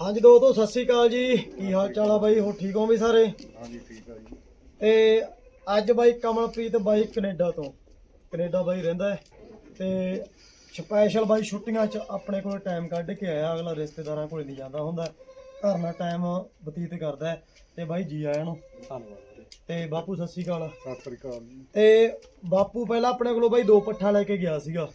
ਹਾਂਜੀ ਦੋਸਤੋ ਸਤਿ ਸ੍ਰੀ ਅਕਾਲ ਜੀ। ਕੀ ਹਾਲ ਚਾਲ ਆ ਬਾਈ? ਹੋ ਠੀਕ ਹੋ ਵੀ ਸਾਰੇ? ਹਾਂਜੀ ਠੀਕ ਆ ਜੀ। ਤੇ ਅੱਜ ਬਾਈ ਕਮਲਪ੍ਰੀਤ ਬਾਈ ਕੈਨੇਡਾ ਤੋਂ। ਕੈਨੇਡਾ ਬਾਈ ਰਹਿੰਦਾ ਹੈ। ਤੇ ਸਪੈਸ਼ਲ ਬਾਈ ਛੁੱਟੀਆਂ 'ਚ ਆਪਣੇ ਕੋਲ ਟਾਈਮ ਕੱਢ ਕੇ ਆਇਆ। ਅਗਲਾ ਰਿਸ਼ਤੇਦਾਰਾਂ ਕੋਲ ਨਹੀਂ ਜਾਂਦਾ ਹੁੰਦਾ। ਘਰ ਨਾਲ ਟਾਈਮ ਬਤੀਤ ਕਰਦਾ ਹੈ। ਤੇ ਬਾਈ ਜੀ ਆਇਆਂ ਨੂੰ। ਧੰਨਵਾਦ ਤੇ ਬਾਪੂ ਸਤਿ ਸ੍ਰੀ ਅਕਾਲ। ਸਤਿ ਸ੍ਰੀ ਅਕਾਲ ਜੀ। ਤੇ ਬਾਪੂ ਪਹਿਲਾਂ ਆਪਣੇ ਕੋਲੋਂ ਬਾਈ ਦੋ ਪੱਠਾ ਲੈ ਕੇ ਗਿਆ ਸੀਗਾ।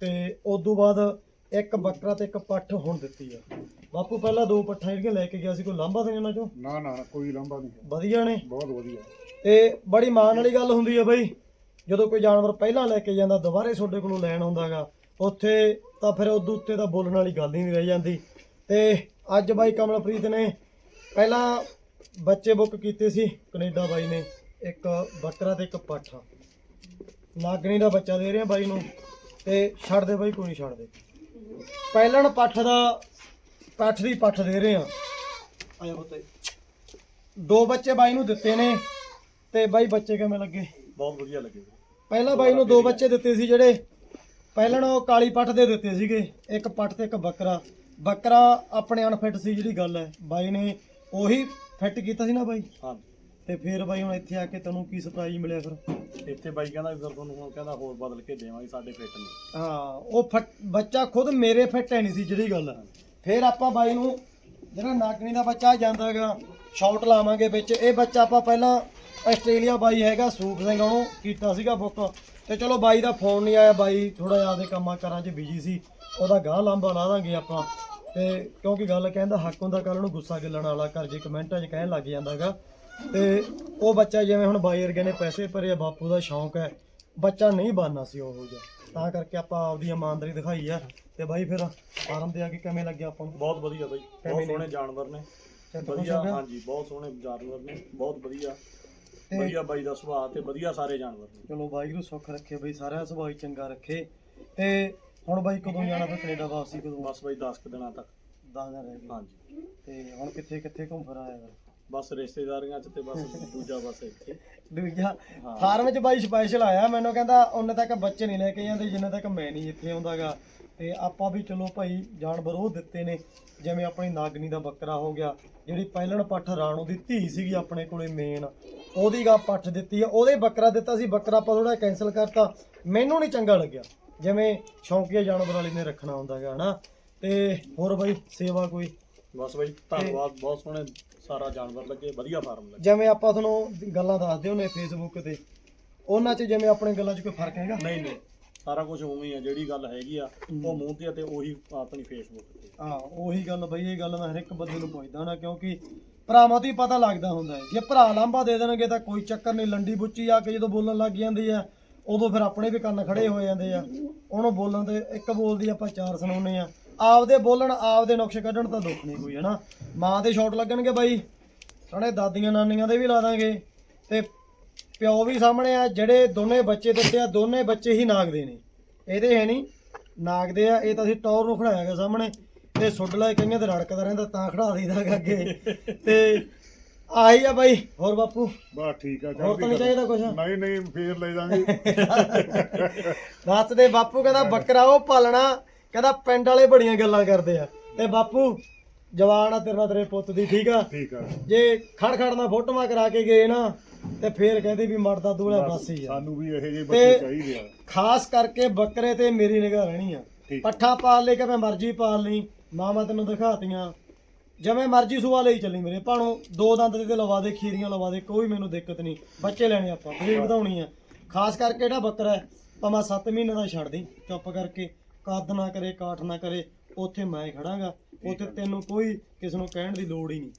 ਤੇ ਉਸ ਤੋਂ ਬਾਅਦ ਇੱਕ ਬੱਕਰਾ ਤੇ ਇੱਕ ਪੱਠ ਹੁਣ ਦਿੱਤੀ ਆ। ਬਾਪੂ ਪਹਿਲਾਂ ਦੋ ਪੱਠਾਂ ਜਿਹੜੀਆਂ ਲੈ ਕੇ ਗਿਆ ਸੀ ਕੋਈ ਲਾਂਭਾ ਤੇ ਇਹਨਾਂ ਚੋਂ? ਨਾ ਨਾ ਕੋਈ ਲੰਬਾ ਨਹੀਂ ਹੈ। ਵਧੀਆ ਨੇ? ਬਹੁਤ ਵਧੀਆ। ਤੇ ਬੜੀ ਮਾਣ ਵਾਲੀ ਗੱਲ ਹੁੰਦੀ ਆ ਬਈ ਜਦੋਂ ਕੋਈ ਜਾਨਵਰ ਪਹਿਲਾਂ ਲੈ ਕੇ ਜਾਂਦਾ ਦੁਬਾਰੇ ਤੁਹਾਡੇ ਕੋਲੋਂ ਲੈਣ ਆਉਂਦਾਗਾ ਉੱਥੇ ਤਾਂ ਫਿਰ ਉਦੋਂ ਉੱਤੇ ਤਾਂ ਬੋਲਣ ਵਾਲੀ ਗੱਲ ਹੀ ਨਹੀਂ ਰਹਿ ਜਾਂਦੀ। ਤੇ ਅੱਜ ਬਾਈ ਕਮਲਪ੍ਰੀਤ ਨੇ ਪਹਿਲਾਂ ਬੱਚੇ ਬੁੱਕ ਕੀਤੇ ਸੀ ਕੈਨੇਡਾ ਬਾਈ ਨੇ ਇੱਕ ਬੱਕਰਾ ਤੇ ਇੱਕ ਪਾਠਾ। ਨਾਗਣੀ ਦਾ ਬੱਚਾ ਦੇ ਰਹੇ ਆ ਬਾਈ ਨੂੰ ਤੇ ਛੱਡ ਦੇ ਬਾਈ ਕੋਈ ਨਹੀਂ ਛੱਡਦੇ। ਪਹਿਲਣ ਪੱਠ ਦਾ ਪੱਠ ਦੀ ਪੱਠ ਦੇ ਰਹੇ ਆ। ਆਇਆ ਬਤੇ ਦੋ ਬੱਚੇ ਬਾਈ ਨੂੰ ਦਿੱਤੇ ਨੇ ਤੇ ਬਾਈ ਬੱਚੇ ਕਿਵੇਂ ਲੱਗੇ? ਬਹੁਤ ਵਧੀਆ ਲੱਗੇ। ਪਹਿਲਾਂ ਬਾਈ ਨੂੰ ਦੋ ਬੱਚੇ ਦਿੱਤੇ ਸੀ ਜਿਹੜੇ। ਪਹਿਲਾਂ ਉਹ ਕਾਲੀ ਪੱਠ ਦੇ ਦਿੱਤੇ ਸੀਗੇ। ਇੱਕ ਪੱਠ ਤੇ ਇੱਕ ਬੱਕਰਾ। ਬੱਕਰਾ ਆਪਣੇ ਅਨਫਿਟ ਸੀ ਜਿਹੜੀ ਗੱਲ ਹੈ। ਬਾਈ ਨੇ ਉਹੀ ਫਿੱਟ ਕੀਤਾ ਸੀ ਨਾ ਬਾਈ? ਹਾਂ ਤੇ ਫਿਰ ਬਾਈ ਹੁਣ ਇੱਥੇ ਆ ਕੇ ਤੈਨੂੰ ਕੀ ਸਰਪ੍ਰਾਈਜ਼ ਮਿਲਿਆ ਫਿਰ? ਇੱਥੇ ਬਾਈ ਕਹਿੰਦਾ ਵੀ ਫਿਰ ਤੁਹਾਨੂੰ ਹੁਣ ਕਹਿੰਦਾ ਹੋਰ ਬਦਲ ਕੇ ਦੇਵਾਂਗੇ ਸਾਡੇ ਫਿੱਟ ਨੇ। ਹਾਂ ਉਹ ਫਟ- ਬੱਚਾ ਖੁਦ ਮੇਰੇ ਫਿੱਟ ਹੈ ਨਹੀਂ ਸੀ ਜਿਹੜੀ ਗੱਲ। ਫਿਰ ਆਪਾਂ ਬਾਈ ਨੂੰ ਜਿਹੜਾ ਨਾਗਣੀ ਦਾ ਬੱਚਾ ਜਾਂਦਾ ਹੈਗਾ ਸ਼ਾਟ ਲਾਵਾਂਗੇ ਵਿੱਚ। ਇਹ ਬੱਚਾ ਆਪਾਂ ਪਹਿਲਾਂ ਆਸਟ੍ਰੇਲੀਆ ਬਾਈ ਹੈਗਾ ਸੂਪ ਸਿੰਘ ਉਹਨੂੰ ਕੀਤਾ ਸੀਗਾ ਬੁੱਕ ਤੇ ਚਲੋ ਬਾਈ ਦਾ ਫੋਨ ਨਹੀਂ ਆਇਆ ਬਾਈ ਥੋੜਾ ਜ਼ਿਆਦਾ ਕੰਮਾਂ ਕਾਰਾਂ 'ਚ ਬਿਜ਼ੀ ਸੀ। ਉਹਦਾ ਗਾਹ ਲਾਂਬਾ ਲਾ ਦਾਂਗੇ ਆਪਾਂ। ਤੇ ਕਿਉਂਕਿ ਗੱਲ ਕਹਿੰਦਾ ਹੱਕ ਹੁੰਦਾ ਕੱਲ ਨੂੰ ਗੁੱਸਾ ਗਿੱਲਣ ਵਾਲਾ ਘਰ ਜੇ ਕਮੈਂਟਾਂ 'ਚ ਕਹਿਣ ਲੱਗ ਜਾਂਦਾਗਾ ਤੇ ਉਹ ਬੱਚਾ ਜਿਵੇਂ ਹੁਣ ਬਾਈ ਵਰਗੇ ਨੇ ਪੈਸੇ ਭਰੇ ਆ, ਬਾਪੂ ਦਾ ਸ਼ੌਂਕ ਹੈ ਬੱਚਾ ਨਹੀਂ ਬਣਨਾ ਸੀ ਉਹ ਜਿਹਾ। ਤਾਂ ਕਰਕੇ ਆਪਾਂ ਆਪਦੀ ਇਮਾਨਦਾਰੀ ਦਿਖਾਈ ਆ ਤੇ ਬਾਈ ਫਿਰ ਫਾਰਮ ਤੇ ਆ ਕੇ ਕਿਵੇਂ ਲੱਗਿਆ ਆਪਾਂ ਨੂੰ? ਬਹੁਤ ਵਧੀਆ ਬਾਈ ਬਹੁਤ? ਸੋਹਣੇ ਜਾਨਵਰ ਨੇ। ਖੁਸ਼ ਵਧੀਆ ਹੋ ਗਿਆ? ਹਾਂਜੀ ਬਹੁਤ ਸੋਹਣੇ ਜਾਨਵਰ ਨੇ ਬਹੁਤ ਵਧੀਆ। ਤੇ- ਵਧੀਆ ਬਾਈ ਦਾ ਸੁਭਾਅ ਤੇ ਵਧੀਆ ਸਾਰੇ ਜਾਨਵਰ ਨੇ। ਚਲੋ ਵਾਹਿਗੁਰੂ ਸੁੱਖ ਰੱਖੇ ਬਈ ਸਾਰਿਆਂ ਦਾ ਸੁਭਾਅ ਹੀ ਚੰਗਾ ਰੱਖੇ। ਤੇ ਹੁਣ ਬਾਈ ਕਦੋਂ ਜਾਣਾ ਫਿਰ ਕੈਨੇਡਾ ਵਾਪਸੀ? ਕਦੋਂ? ਬਸ ਬਾਈ 10 ਕੁ ਦਿਨਾਂ ਤੱਕ। 10 ਦਿਨ ਰਹਿ ਗਏ। ਹਾਂਜੀ। ਤੇ ਹੁਣ ਕਿੱਥੇ ਕਿੱਥੇ ਘੁੰਮ ਫਿਰ ਆਇਆ ਫਿਰ? ਬਸ ਰਿਸ਼ਤੇਦਾਰੀਆਂ ਚ ਤੇ ਬਸ ਦੂਜਾ ਬਸ ਇੱਥੇ। ਦੂਜਾ? ਹਾਂ। ਫਾਰਮ 'ਚ ਬਾਈ ਸਪੈਸ਼ਲ ਆਇਆ। ਮੈਨੂੰ ਕਹਿੰਦਾ ਉਹਨੇ ਤੱਕ ਬੱਚੇ ਨਹੀਂ ਲੈ ਕੇ ਜਾਂਦੇ ਜਿੰਨੇ ਤੱਕ ਮੈਂ ਨਹੀਂ ਇੱਥੇ ਆਉਂਦਾਗਾ। ਤੇ ਆਪਾਂ ਵੀ ਚਲੋ ਭਾਈ ਜਾਨਵਰ ਉਹ ਦਿੱਤੇ ਨੇ ਜਿਵੇਂ ਆਪਣੀ ਨਾਗਨੀ ਦਾ ਬੱਕਰਾ ਹੋ ਗਿਆ ਜਿਹੜੀ ਪਹਿਲਣ ਪੱਠ ਰਾਣੋ ਦੀ ਧੀ ਸੀਗੀ ਆਪਣੇ ਕੋਲੇ ਮੇਨ ਉਹਦੀ ਗਾ ਪੱਠ ਦਿੱਤੀ ਆ। ਉਹਦੇ ਬੱਕਰਾ ਦਿੱਤਾ ਸੀ ਬੱਕਰਾ ਆਪਾਂ ਥੋੜਾ ਕੈਨਸਲ ਕਰਤਾ। ਮੈਨੂੰ ਨਹੀਂ ਚੰਗਾ ਲੱਗਿਆ। ਜਿਵੇਂ ਸ਼ੌਂਕੀਆ ਜਾਨਵਰ ਵਾਲੀ ਨੇ ਰੱਖਣਾ ਹੁੰਦਾਗਾ ਹਨਾ? ਤੇ ਹੋਰ ਬਾਈ ਸੇਵਾ ਕੋਈ? ਬਸ ਬਾਈ ਧੰਨਵਾਦ ਬਹੁਤ ਸੋਹਣੇ ਸਾਰਾ ਜਾਨਵਰ ਲੱਗੇ ਵਧੀਆ ਫਾਰਮ ਲੱਗੇ। ਜਿਵੇਂ ਆਪਾਂ ਤੁਹਾਨੂੰ ਗੱਲਾਂ ਦੱਸਦੇ ਹੁੰਨੇ ਫੇਸਬੁੱਕ ਤੇ ਉਹਨਾਂ 'ਚ ਜਿਵੇਂ ਆਪਣੇ ਗੱਲਾਂ 'ਚ ਕੋਈ ਫ਼ਰਕ ਹੈਗਾ? ਨਹੀਂ ਨਹੀਂ ਸਾਰਾ ਕੁਝ ਉਵੇਂ ਹੀ ਆ ਜਿਹੜੀ ਗੱਲ ਹੈਗੀ ਆ ਉਹ ਮੂੰਹ ਤੇ ਆ ਤੇ ਉਹੀ ਆਪਣੀ ਫੇਸਬੁੱਕ ਤੇ। ਹਾਂ ਉਹੀ ਗੱਲ ਬਈ ਇਹ ਗੱਲ ਮੈਂ ਹਰ ਇੱਕ ਬੰਦੇ ਨੂੰ ਪੁੱਛਦਾ ਨਾ ਕਿਉਂਕਿ ਭਰਾਵਾਂ ਤੋਂ ਹੀ ਪਤਾ ਲੱਗਦਾ ਹੁੰਦਾ ਹੈ। ਜੇ ਭਰਾ ਲਾਂਭਾ ਦੇ ਦੇਣਗੇ ਤਾਂ ਕੋਈ ਚੱਕਰ ਨਹੀਂ ਲੰਡੀ ਬੁੱਚੀ ਆ ਕੇ ਜਦੋਂ ਬੋਲਣ ਲੱਗ ਜਾਂਦੀ ਆ ਉਦੋਂ ਫਿਰ ਆਪਣੇ ਵੀ ਕੰਨ ਖੜੇ ਹੋ ਜਾਂਦੇ ਆ। ਉਹਨੂੰ ਬੋਲਣ ਤੇ ਇੱਕ ਬੋਲਦੀ ਆਪਾਂ ਚਾਰ ਸੁਣਾਉਨੇ ਆ। ਆਪਦੇ ਬੋਲਣ, ਆਪਦੇ ਨੁਕਸ਼ ਕੱਢਣ ਤਾਂ ਦੁੱਖ ਨਹੀਂ ਕੋਈ, ਹਨਾ? ਮਾਂ ਦੇ ਸ਼ਾਟ ਲੱਗਣਗੇ ਬਾਈ। ਸਣੇ ਦਾਦੀਆਂ ਨਾਨੀਆਂ ਦੇ ਵੀ ਲਾ ਦਾਂਗੇ। ਤੇ ਪਿਓ ਵੀ ਸਾਹਮਣੇ ਆ, ਜਿਹੜੇ ਦੋਨੇ ਬੱਚੇ ਦਿੱਤੇ ਆ, ਦੋਨੇ ਬੱਚੇ ਹੀ ਨਾਗ ਦੇ ਨੇ ਇਹਦੇ ਹੈ ਨਹੀਂ ਨਾਗ ਦੇ ਆ, ਇਹ ਤਾਂ ਅਸੀਂ ਟੌਰ ਨੂੰ ਖੜਾਇਆ ਗਿਆ ਸਾਹਮਣੇ। ਤੇ ਸੁੱਡਲਾ ਕਈਆਂ ਤੇ ਰੜਕਦਾ ਰਹਿੰਦਾ, ਤਾਂ ਖੜਾ ਦਈਦਾ ਗਾ ਅੱਗੇ। ਤੇ ਆਹੀ ਆ ਬਾਈ ਹੋਰ ਬਾਪੂ? ਬਸ ਠੀਕ ਆ ਹੋਰ ਤਾਂ ਨਹੀਂ ਚਾਹੀਦਾ ਕੁਛ? ਨਹੀਂ ਨਹੀਂ ਫੇਰ ਲੈ ਜਾਾਂਗੇ ਦੱਸ ਦੇ ਬਾਪੂ ਕਹਿੰਦਾ ਬੱਕਰਾ ਉਹ ਪਾਲਣਾ ਕਹਿੰਦਾ ਪਿੰਡ ਵਾਲੇ ਬੜੀਆਂ ਗੱਲਾਂ ਕਰਦੇ ਆ। ਤੇ ਬਾਪੂ ਜਵਾਨ ਆ ਤੇਰੇ ਤੇਰੇ ਪੁੱਤ ਦੀ ਠੀਕ ਆ? ਠੀਕ ਆ। ਜੇ ਖੜ ਖੜ ਨਾਲ ਫੋਟੋਆਂ ਕਰਾ ਕੇ ਗਏ ਨਾ ਤੇ ਫੇਰ ਕਹਿੰਦੇ ਵੀ ਮਰਦਾ ਦੂਲਾ ਬਾਸੀ ਆ। ਸਾਨੂੰ ਵੀ ਇਹੋ ਜਿਹੇ ਬੱਚੇ ਚਾਹੀਦੇ ਆ। ਖਾਸ ਕਰਕੇ ਬੱਕਰੇ ਤੇ ਮੇਰੀ ਨਿਗਾਹ ਰਹਿਣੀ ਆ। ਪੱਠਾ ਪਾਲ ਲੈ ਕੇ ਮੈਂ ਮਰਜ਼ੀ ਪਾਲ ਲਈ ਮਾਮਾ ਤੈਨੂੰ ਦਿਖਾਤੀਆਂ। ਜਿਵੇਂ ਮਰਜ਼ੀ ਸੁਆ ਲਈ ਚੱਲੀ ਮੇਰੇ ਭਾਣੋ ਦੋ ਦੰਦ ਦੇ ਤੇ ਲਵਾ ਦੇ ਖੀਰੀਆਂ ਲਵਾ ਦੇ ਕੋਈ ਮੈਨੂੰ ਦਿੱਕਤ ਨਹੀਂ। ਬੱਚੇ ਲੈਣੇ ਆਪਾਂ ਬਰੀਡ ਵਧਾਉਣੀ ਆ। ਖਾਸ ਕਰਕੇ ਜਿਹੜਾ ਬੱਕਰਾ ਹੈ ਭਾਵੇਂ 7 ਮਹੀਨੇ ਦਾ ਛੱਡ ਦੇ ਚੁੱਪ ਕਰਕੇ ਕੱਦ ਨਾ ਕਰੇ ਕਾਠ ਨਾ ਕਰੇ ਉੱਥੇ ਮੈਂ ਖੜਾਂਗਾ ਉੱਥੇ ਤੈਨੂੰ ਕੋਈ ਕਿਸੇ ਨੂੰ ਕਹਿਣ ਦੀ ਲੋੜ ਹੀ ਨਹੀਂ।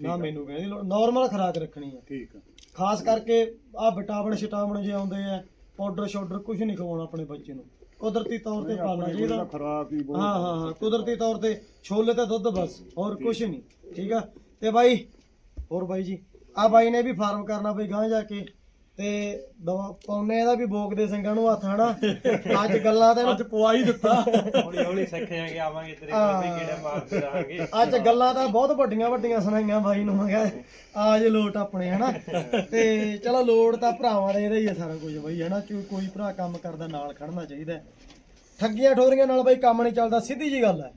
ਨਾ ਮੈਨੂੰ ਕਹਿਣ ਦੀ ਲੋੜ ਨਾਰਮਲ ਖੁਰਾਕ ਰੱਖਣੀ ਆ। ਠੀਕ ਆ। ਖਾਸ ਕਰਕੇ ਆ ਵਿਟਾਮਿਨ ਛਟਾਮਿਨ ਜੇ ਆਉਂਦੇ ਆ ਪਾਊਡਰ ਸ਼ਾਊਡਰ ਕੁਝ ਨਹੀਂ ਖਵਾਉਣਾ ਆਪਣੇ ਬੱਚੇ ਨੂੰ। ਕੁਦਰਤੀ ਤੌਰ ਤੇ ਪਾਲਣਾ ਚਾਹੀਦਾ। ਖਰਾਬ ਹੀ ਬਹੁਤ ਹਾਂ ਹਾਂ ਹਾਂ ਕੁਦਰਤੀ ਤੌਰ ਤੇ ਛੋਲੇ ਤੇ ਦੁੱਧ ਬਸ ਹੋਰ ਕੁਝ ਨਹੀਂ ਠੀਕ ਆ? ਤੇ ਬਾਈ ਹੋਰ ਬਾਈ ਜੀ ਆ ਬਾਈ ਨੇ ਵੀ ਫਾਰਮ ਕਰਨਾ ਬਈ ਗਾਂ ਜਾ ਕੇ। ਤੇ ਦਵਾ ਪਾਉਨੇ ਇਹਦਾ ਵੀ ਬੋਕ ਦੇ ਸਿੰਘਾਂ ਨੂੰ ਹੱਥ ਹਨਾ? ਅੱਜ ਗੱਲਾਂ ਤੇ ਅੱਜ ਪਵਾ ਹੀ ਦਿੱਤਾ। ਹੌਲੀ ਹੌਲੀ ਸਿੱਖਿਆਂਗੇ ਆਵਾਂਗੇ ਤੇਰੇ ਕੋਲ ਵੀ ਕਿਹੜੇ ਮਾਰਦੇ ਰਹਾਂਗੇ। ਅੱਜ ਗੱਲਾਂ ਤਾਂ ਬਹੁਤ ਵੱਡੀਆਂ ਵੱਡੀਆਂ ਸੁਣਾਈਆਂ ਬਾਈ ਨੂੰ ਮੈਂ ਕਿਹਾ ਆ ਜੇ ਲੋਟ ਆਪਣੇ ਹਨਾ? ਤੇ ਚਲੋ ਲੋਟ ਤਾਂ ਭਰਾਵਾਂ ਦਾ ਇਹਦਾ ਹੀ ਆ ਸਾਰਾ ਕੁਝ ਬਈ ਹਨਾ? ਕੋਈ ਕੋਈ ਭਰਾ ਕੰਮ ਕਰਦਾ ਨਾਲ ਖੜਨਾ ਚਾਹੀਦਾ ਹੈ। ਠੱਗੀਆਂ ਠੋਰੀਆਂ ਨਾਲ ਬਈ ਕੰਮ ਨਹੀਂ ਚੱਲਦਾ ਸਿੱਧੀ ਜੀ ਗੱਲ ਹੈ।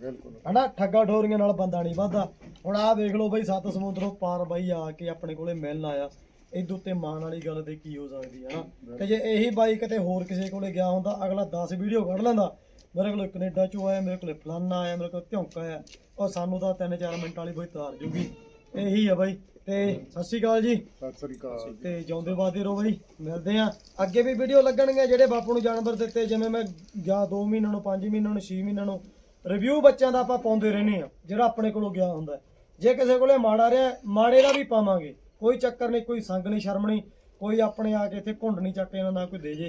ਬਿਲਕੁਲ। ਹਨਾ? ਠੱਗਾ ਠੋਰੀਆਂ ਨਾਲ ਬੰਦਾ ਨਹੀਂ ਵੱਧਦਾ। ਹੁਣ ਆਹ ਦੇਖ ਲਓ ਬਈ ਸੱਤ ਸਮੁੰਦਰੋਂ ਪਾਰ ਬਾਈ ਆ ਕੇ ਆਪਣੇ ਕੋਲੇ ਮਿਲਣ ਆਇਆ। ਇਹਦੇ ਉੱਤੇ ਮਾਣ ਵਾਲੀ ਗੱਲ ਤੇ ਕੀ ਹੋ ਸਕਦੀ ਹੈ ਨਾ? ਤੇ ਜੇ ਇਹੀ ਬਾਈ ਕਿਤੇ ਹੋਰ ਕਿਸੇ ਕੋਲੇ ਗਿਆ ਹੁੰਦਾ ਅਗਲਾ 10 ਵੀਡੀਓ ਕੱਢ ਲੈਂਦਾ। ਮੇਰੇ ਕੋਲ ਕੈਨੇਡਾ ਚੋਂ ਆਇਆ ਮੇਰੇ ਕੋਲੇ ਫਲਾਨਾ ਆਇਆ ਮੇਰੇ ਕੋਲ ਧੌਂਕਾ ਆਇਆ। ਉਹ ਸਾਨੂੰ ਤਾਂ 3-4 ਮਿੰਟ ਵਾਲੀ ਬਈ ਤਾਰ ਜੂਗੀ। ਇਹੀ ਆ ਬਾਈ। ਤੇ ਸਤਿ ਸ਼੍ਰੀ ਅਕਾਲ ਜੀ। ਸਤਿ ਸ੍ਰੀ ਅਕਾਲ ਤੇ ਜਿਉਂਦੇ ਵਾਦੇ ਰਹੋ ਬਈ। ਮਿਲਦੇ ਆ ਅੱਗੇ ਵੀ ਵੀਡੀਓ ਲੱਗਣਗੀਆਂ ਜਿਹੜੇ ਬਾਪੂ ਨੂੰ ਜਾਨਵਰ ਦਿੱਤੇ ਜਿਵੇਂ ਮੈਂ ਜਾਂ 2 ਮਹੀਨਿਆਂ ਨੂੰ 5 ਮਹੀਨਿਆਂ ਨੂੰ 6 ਮਹੀਨਿਆਂ ਨੂੰ। ਰਿਵਿਊ ਬੱਚਿਆਂ ਦਾ ਆਪਾਂ ਪਾਉਂਦੇ ਰਹਿੰਦੇ ਆ ਜਿਹੜਾ ਆਪਣੇ ਕੋਲੋਂ ਗਿਆ ਹੁੰਦਾ। ਜੇ ਕਿਸੇ ਕੋਲੇ ਮਾੜਾ ਰਿਹਾ ਮਾੜੇ ਦਾ ਵੀ ਪਾਵਾਂਗੇ। ਕੋਈ ਚੱਕਰ ਨਹੀਂ ਕੋਈ ਸੰਗ ਨਹੀਂ ਸ਼ਰਮ ਨਹੀਂ ਕੋਈ ਆਪਣੇ ਆ ਕੇ ਇੱਥੇ ਘੁੰਡ ਨਹੀਂ ਚੱਕੇ ਨਾ ਕੋਈ ਦੇ ਜੇ।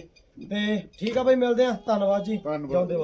ਤੇ ਠੀਕ ਆ ਬਈ ਮਿਲਦੇ ਆ। ਧੰਨਵਾਦ ਜੀ। ਧੰਨਵਾਦ। ਜਿਉਂਦੇ